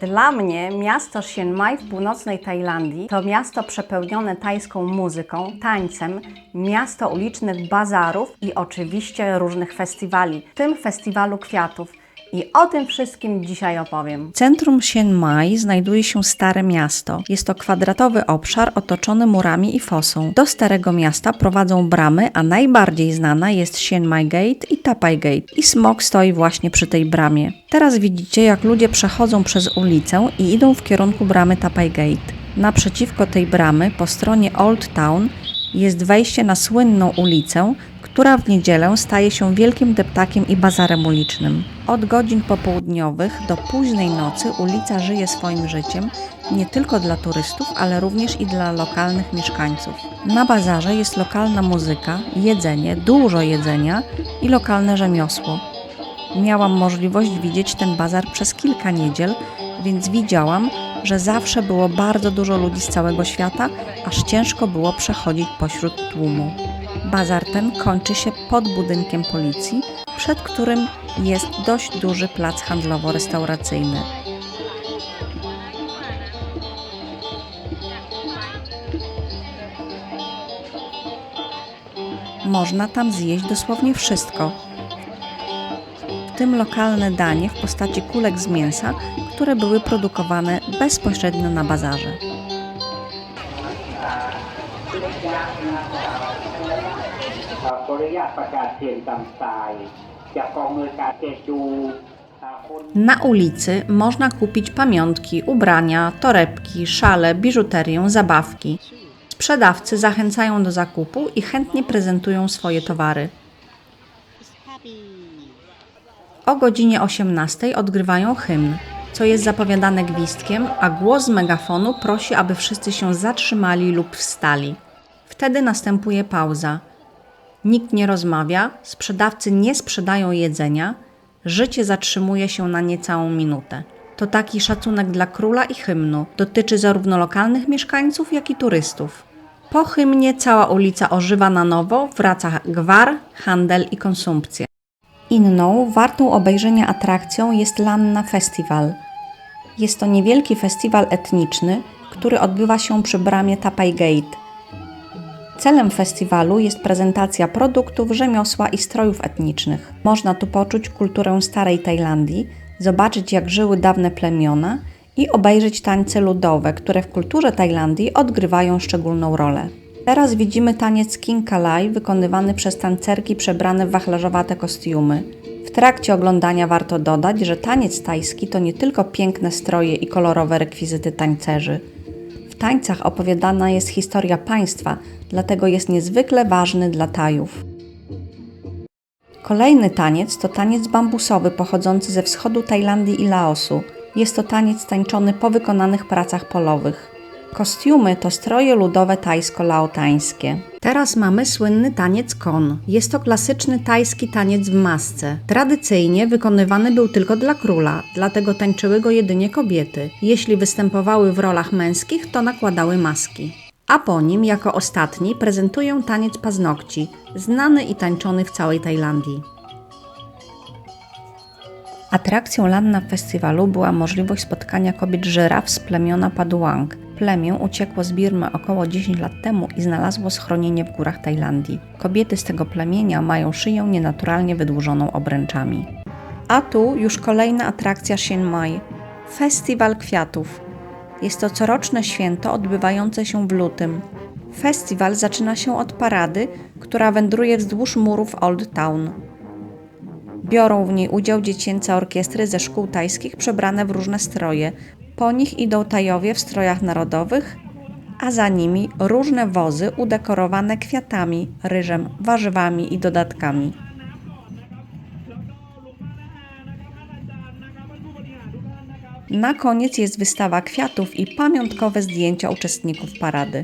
Dla mnie miasto Chiang Mai w północnej Tajlandii to miasto przepełnione tajską muzyką, tańcem, miasto ulicznych bazarów i oczywiście różnych festiwali, w tym festiwalu kwiatów. I o tym wszystkim dzisiaj opowiem. Centrum Chiang Mai znajduje się Stare Miasto. Jest to kwadratowy obszar otoczony murami i fosą. Do Starego Miasta prowadzą bramy, a najbardziej znana jest Chiang Mai Gate i Tapai Gate. I smok stoi właśnie przy tej bramie. Teraz widzicie, jak ludzie przechodzą przez ulicę i idą w kierunku bramy Tapai Gate. Naprzeciwko tej bramy, po stronie Old Town, jest wejście na słynną ulicę, która w niedzielę staje się wielkim deptakiem i bazarem ulicznym. Od godzin popołudniowych do późnej nocy ulica żyje swoim życiem nie tylko dla turystów, ale również i dla lokalnych mieszkańców. Na bazarze jest lokalna muzyka, jedzenie, dużo jedzenia i lokalne rzemiosło. Miałam możliwość widzieć ten bazar przez kilka niedziel, więc widziałam, że zawsze było bardzo dużo ludzi z całego świata, aż ciężko było przechodzić pośród tłumu. Bazar ten kończy się pod budynkiem policji, przed którym jest dość duży plac handlowo-restauracyjny. Można tam zjeść dosłownie wszystko, tym lokalne danie w postaci kulek z mięsa, które były produkowane bezpośrednio na bazarze. Na ulicy można kupić pamiątki, ubrania, torebki, szale, biżuterię, zabawki. Sprzedawcy zachęcają do zakupu i chętnie prezentują swoje towary. O godzinie 18 odgrywają hymn, co jest zapowiadane gwizdkiem, a głos megafonu prosi, aby wszyscy się zatrzymali lub wstali. Wtedy następuje pauza. Nikt nie rozmawia, sprzedawcy nie sprzedają jedzenia, życie zatrzymuje się na niecałą minutę. To taki szacunek dla króla i hymnu. Dotyczy zarówno lokalnych mieszkańców, jak i turystów. Po hymnie cała ulica ożywa na nowo, wraca gwar, handel i konsumpcja. Inną, wartą obejrzenia atrakcją jest Lanna Festival. Jest to niewielki festiwal etniczny, który odbywa się przy bramie Tapai Gate. Celem festiwalu jest prezentacja produktów, rzemiosła i strojów etnicznych. Można tu poczuć kulturę starej Tajlandii, zobaczyć jak żyły dawne plemiona i obejrzeć tańce ludowe, które w kulturze Tajlandii odgrywają szczególną rolę. Teraz widzimy taniec King Kalai wykonywany przez tancerki przebrane w wachlarzowate kostiumy. W trakcie oglądania warto dodać, że taniec tajski to nie tylko piękne stroje i kolorowe rekwizyty tańcerzy. W tańcach opowiadana jest historia państwa, dlatego jest niezwykle ważny dla Tajów. Kolejny taniec to taniec bambusowy pochodzący ze wschodu Tajlandii i Laosu. Jest to taniec tańczony po wykonanych pracach polowych. Kostiumy to stroje ludowe tajsko-laotańskie. Teraz mamy słynny taniec kon. Jest to klasyczny tajski taniec w masce. Tradycyjnie wykonywany był tylko dla króla, dlatego tańczyły go jedynie kobiety. Jeśli występowały w rolach męskich, to nakładały maski. A po nim, jako ostatni, prezentuję taniec paznokci, znany i tańczony w całej Tajlandii. Atrakcją Lanna Festiwalu była możliwość spotkania kobiet żyraf z plemiona Paduang. Plemię uciekło z Birmy około 10 lat temu i znalazło schronienie w górach Tajlandii. Kobiety z tego plemienia mają szyję nienaturalnie wydłużoną obręczami. A tu już kolejna atrakcja Chiang Mai – Festiwal Kwiatów. Jest to coroczne święto odbywające się w lutym. Festiwal zaczyna się od parady, która wędruje wzdłuż murów Old Town. Biorą w niej udział dziecięce orkiestry ze szkół tajskich przebrane w różne stroje. Po nich idą Tajowie w strojach narodowych, a za nimi różne wozy udekorowane kwiatami, ryżem, warzywami i dodatkami. Na koniec jest wystawa kwiatów i pamiątkowe zdjęcia uczestników parady.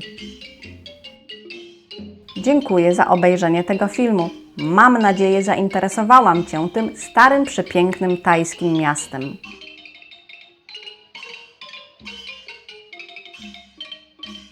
Dziękuję za obejrzenie tego filmu. Mam nadzieję, zainteresowałam Cię tym starym, przepięknym tajskim miastem.